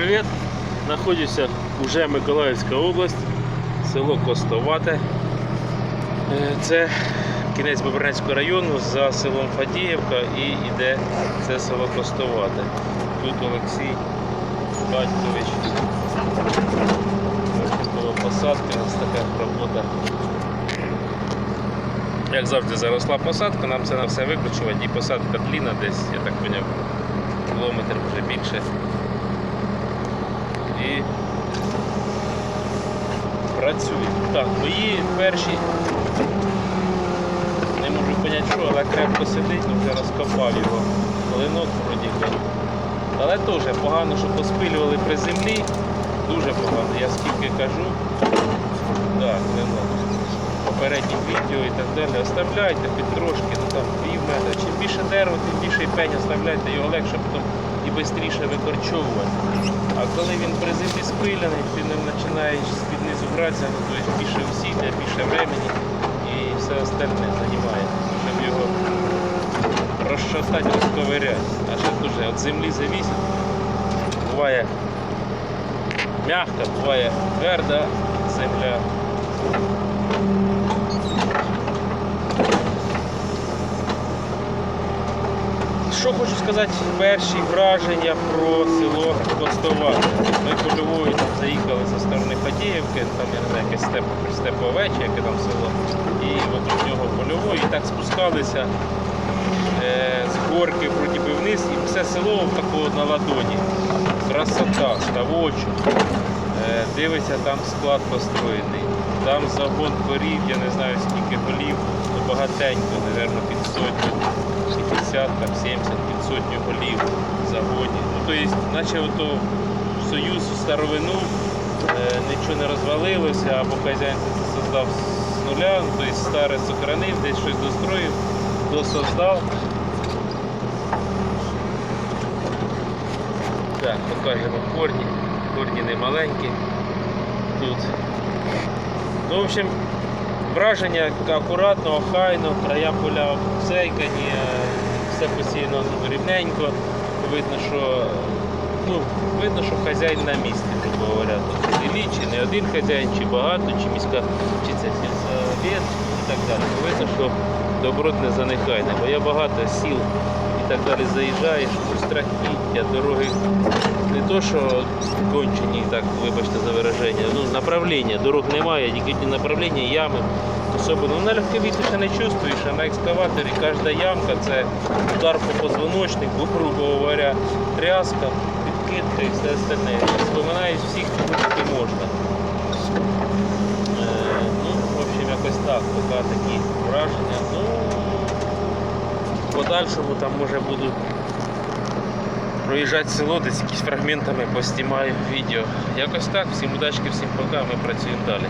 привіт! Знаходжуся вже Миколаївська область, село Костовате. Е, Це кінець Бобринецького району за селом Фадіївка і йде це село Костовате. Тут Олексій Батькович. Коло посадки, у нас така робота. Як завжди заросла посадка, нам це на все викручувати і посадка длінна десь, я так поняв, кілометр вже більше. І працює. Так, мої перші. Не можу зрозуміти, що, але крепко сидить, ну вже розкопав його. Клинок вроді. Але теж погано, що поспилювали при землі. Дуже погано. Я скільки кажу. Так, клинок. Попередні відео і так далі. Оставляйте під трошки, ну там пів метра. Чим більше дерева, тим більше і пень оставляйте, його легше потім і швидше викорчовувати. А коли він при землі спиляний, ти не починаєш з-під низу гратися, більше усілля, більше времени і все остальне займає, щоб його розшатати, розковиряти. А ще дуже від землі завісить. Буває м'яка, буває тверда земля. Що хочу сказати, перші враження про село Костоване. Ми польовою там заїхали зі сторони Фадіївки, там я не знаю, якесь степ, Степовече, яке там село, і вокруг нього польовою, і так спускалися е, з горки би вниз, і все село такого на ладоні. Красота, ставочок. Е, дивиться, там склад построєний. Там загон корів, я не знаю скільки голів, багатенько, мабуть, під сотню. 60, там 70 під сотню голів в загоні. Ну, то есть, наче ото союз у старовину е, нічого не розвалилося, або хазяїн це создав з нуля, ну, то есть старе сохранив, десь щось достроїв, досоздав. Так, покажемо корні. Корні не маленькі. Тут. Ну, в общем, враження акуратно, охайно, края поля обсейкані, е, все посіяно рівненько. Видно, що ну, видно, що хазяїн на місці, так говоря. Тут чи не один хазяїн, чи багато, чи міська, чи це сільсовет і так далі. Видно, що доброт не заникайне, бо я багато сіл і так далі заїжджаєш, страхіття, дороги не то, що кончені, так, вибачте за вираження, ну, направлення, дорог немає, тільки ті направлення, ями. Особливо ну, на легковій ти ще не чувствуєш, а на екскаваторі кожна ямка це удар по позвоночнику, грубо говоря, тряска, підкидка і все остальне. Вспоминаєш всіх, кого тільки можна. Е, ну, в общем, якось так, поки такі враження. Ну, в подальшому там може буду проїжджати село, десь якісь фрагментами поснімаю відео. Якось так, всім удачки, всім пока, ми працюємо далі.